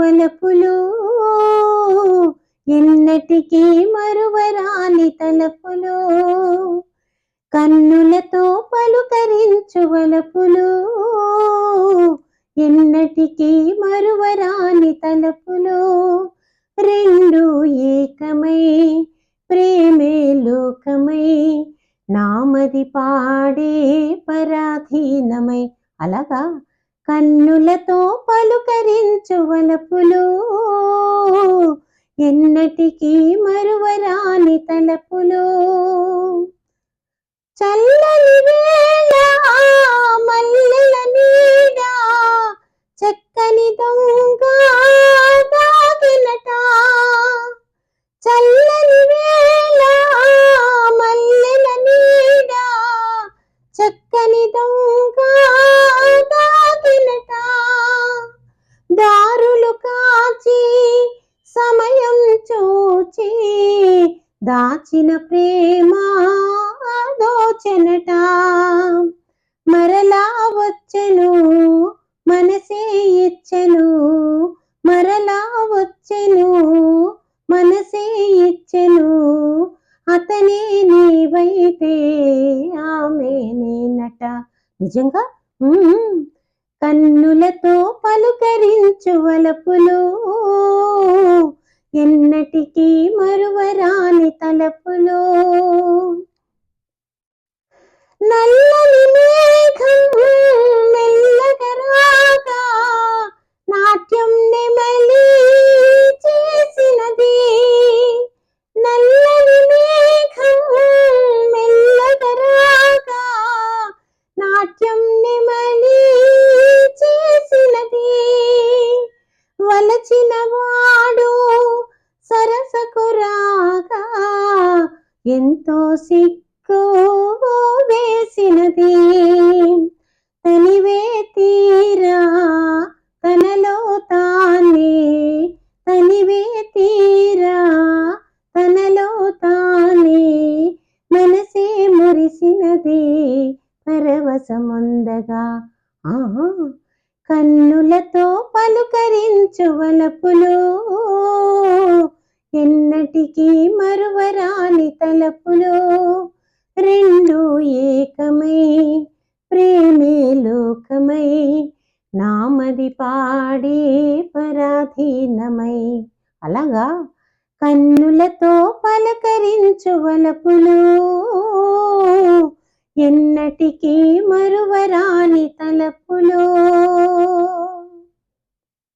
వలపులు ఎన్నటికీ మరువరాని తలపులు కన్నులతో పలుకరించు వలపులు ఎన్నటికీ మరువరాని తలపులు రెండు ఏకమై ప్రేమే లోకమై నామది పాడే పరాధీనమై. అలాగా? కన్నులతో పలుకరించు వలపులు. ఎన్నటికీ మరువరాని తలపులు. దాచిన ప్రేమ దోచనట మరలా వచ్చెను మనసే ఇచ్చెను. మరలా వచ్చెను మనసే ఇచ్చెను. అతనే నీవైతే ఆమె నేనట. నిజంగా? కన్నులతో పలుకరించు వలపులు. ఎన్నటికీ మరువరాని తలపులో. నల్ల సిక్కు వేసినది. తనివే తీరా తనలో తానే. తనివే తీరా తనలో తానే. మనసే మురిసినది పరవశముందగా. ఆహా కన్నులతో పలుకరించు వలపులు. ఎన్నటికీ మరువరాని తలపులో రెండు ఏకమై ప్రేమే లోకమై నామది పాడే పరాధీనమై. అలాగా? కన్నులతో పలకరించు వలపులు ఎన్నటికీ మరువరాని తలపులో